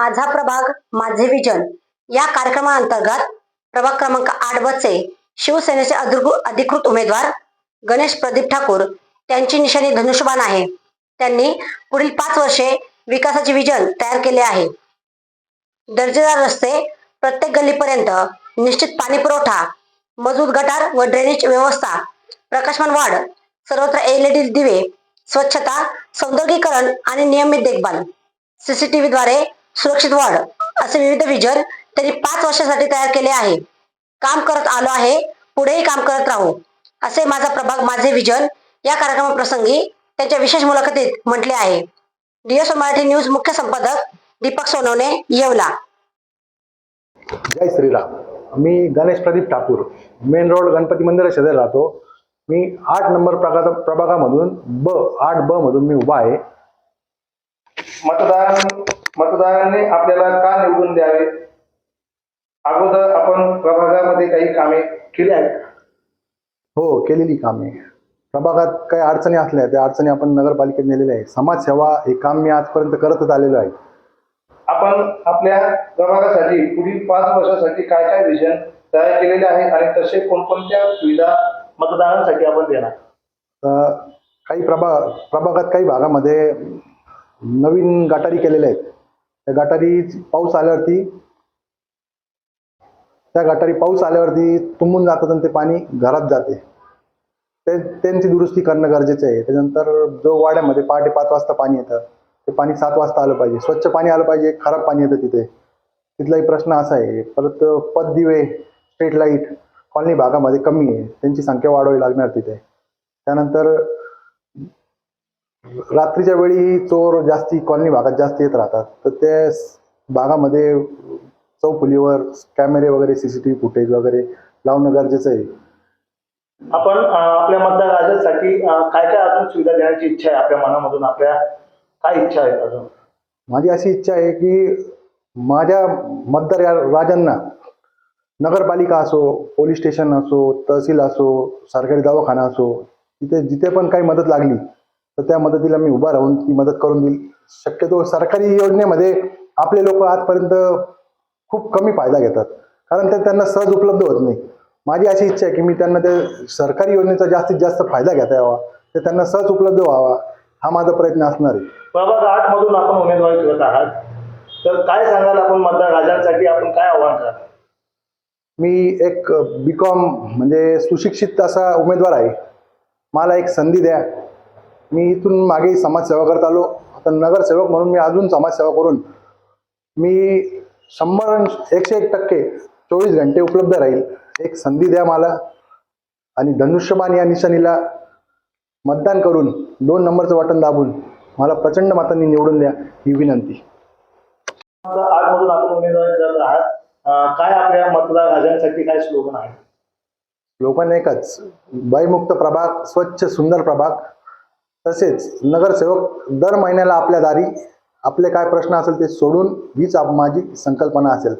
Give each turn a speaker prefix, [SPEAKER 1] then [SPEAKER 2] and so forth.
[SPEAKER 1] माझा प्रभाग माझे विजन. या कार्यक्रमाअंतर्गत प्रभाग क्रमांक आठ बचे शिवसेनेचे अधिकृत उमेदवार गणेश प्रदीप ठाकूर त्यांची निशाणी धनुष्यबाण आहे. त्यांनी पुढील पाच वर्षे विकासाचे विजन तयार केले आहे. दर्जेदार रस्ते प्रत्येक गल्लीपर्यंत निश्चित पाणी पुरवठा मजबूत गटार व ड्रेनेज व्यवस्था प्रकाशमान वाढ सर्वत्र एलईडी दिवे स्वच्छता सौंदर्यीकरण आणि नियमित देखभाल. सीसीटीव्ही द्वारे सुरक्षित वाढ असे विविध विजन त्यांनी पाच वर्षासाठी तयार केले आहे. काम करत आलो आहे पुढेही काम करत राहू असे माझा प्रभाग माझे विजन या कार्यक्रमाप्रसंगी त्यांच्या विशेष मुलाखतीत म्हटले आहे. डीएसओ मराठी न्यूज मुख्य संपादक दीपक सोनवणे येवला.
[SPEAKER 2] जय श्रीराम. मी गणेश प्रदीप ठाकूर. मेन रोड गणपती मंदिर शेजारी राहतो. मी आठ नंबर प्रभागा प्रभागामधून ब आठ ब मधून मी उभा आहे.
[SPEAKER 3] मतदान मतदारांनी आपल्याला का निवडून द्यावे? अगोदर आपण प्रभागामध्ये काही कामे केली आहेत
[SPEAKER 2] हो केलेली कामे. प्रभागात काही अडचणी असल्या त्या अडचणी आपण नगरपालिकेत नेलेल्या आहे समाजसेवा हे काम मी आजपर्यंत करतच आलेलो आहे.
[SPEAKER 3] आपण आपल्या प्रभागासाठी पुढील पाच वर्षासाठी काय काय विजन तयार केलेले आहे आणि तसे कोणकोणत्या सुविधा मतदारांसाठी आपण देणार?
[SPEAKER 2] तर काही प्रभा प्रभागात काही भागामध्ये नवीन गटारी केलेल्या आहेत. त्या गटारी पाऊस आल्यावरती त्या गटारी पाऊस आल्यावरती तुंबून जातात आणि ते पाणी घरात जाते. ते त्यांची दुरुस्ती करणं गरजेचं आहे. त्याच्यानंतर जो वाड्यामध्ये पहाटे पाच वाजता पाणी येतं ते पाणी सात वाजता आलं पाहिजे. स्वच्छ पाणी आलं पाहिजे खराब पाणी येतं तिथे. तिथलाही प्रश्न असा आहे. परत पद दिवे स्ट्रीट लाइट कॉलनी भागामध्ये कमी आहे. त्यांची संख्या वाढवावी लागणार तिथे. त्यानंतर रात्रीच्या वेळी चोर जास्ती कॉलनी भागात जास्त येत राहतात. तर ते स- भागामध्ये चौफुलीवर कॅमेरे वगैरे सीसीटीव्ही फुटेज वगैरे लावणं गरजेचं आहे.
[SPEAKER 3] आपण आपल्या मतदारांसाठी अं, काय काय अजून सुविधा देण्याची इच्छा आहे आपल्या मनामधून? आपल्या काय इच्छा आहेत अजून?
[SPEAKER 2] माझी अशी इच्छा आहे की माझ्या मतदार या राजांना नगरपालिका असो पोलीस स्टेशन असो तहसील असो सरकारी दवाखाना असो तिथे जिथे पण काही मदत लागली तर त्या मदतीला मी उभा राहून ती मदत करून देईल. शक्यतो सरकारी योजनेमध्ये आपले लोक आजपर्यंत खूप कमी फायदा घेतात. कारण ते त्यांना सहज उपलब्ध होत नाही. माझी अशी इच्छा आहे की मी त्यांना ते सरकारी योजनेचा जास्तीत जास्त फायदा घेता यावा. ते त्यांना सहज उपलब्ध व्हावा हा माझा प्रयत्न असणार आहे.
[SPEAKER 3] प्रभाग आठ मधून आपण उमेदवारी करत आहात. तर काय सांगाल आपण मतदार राजांसाठी आपण काय आव्हान कराल?
[SPEAKER 2] मी एक बी कॉम म्हणजे सुशिक्षित असा उमेदवार आहे. मला एक संधी द्या. मी इथून मागे समाजसेवा करत आलो. आता नगरसेवक म्हणून मी अजून समाजसेवा करून मी शंभर एकशे एक टक्के चोवीस घंटे उपलब्ध राहील. एक संधी द्या मला. आणि धनुष्यबाण या निशाणीला मतदान करून दोन नंबरचं बटन दाबून मला प्रचंड मतांनी निवडून द्या ही विनंती.
[SPEAKER 3] आठ मधून आपण उमेदवारी करत आहात. अं, काय आपल्या मतदार राजांसाठी काय स्लोगन आहे?
[SPEAKER 2] लोकांना एकच. भयमुक्त प्रभाग स्वच्छ सुंदर प्रभाग. तसेच नगरसेवक दर महिन्याला आपल्या दारी आपले काय प्रश्न असेल ते सोडून हीच माझी संकल्पना असेल.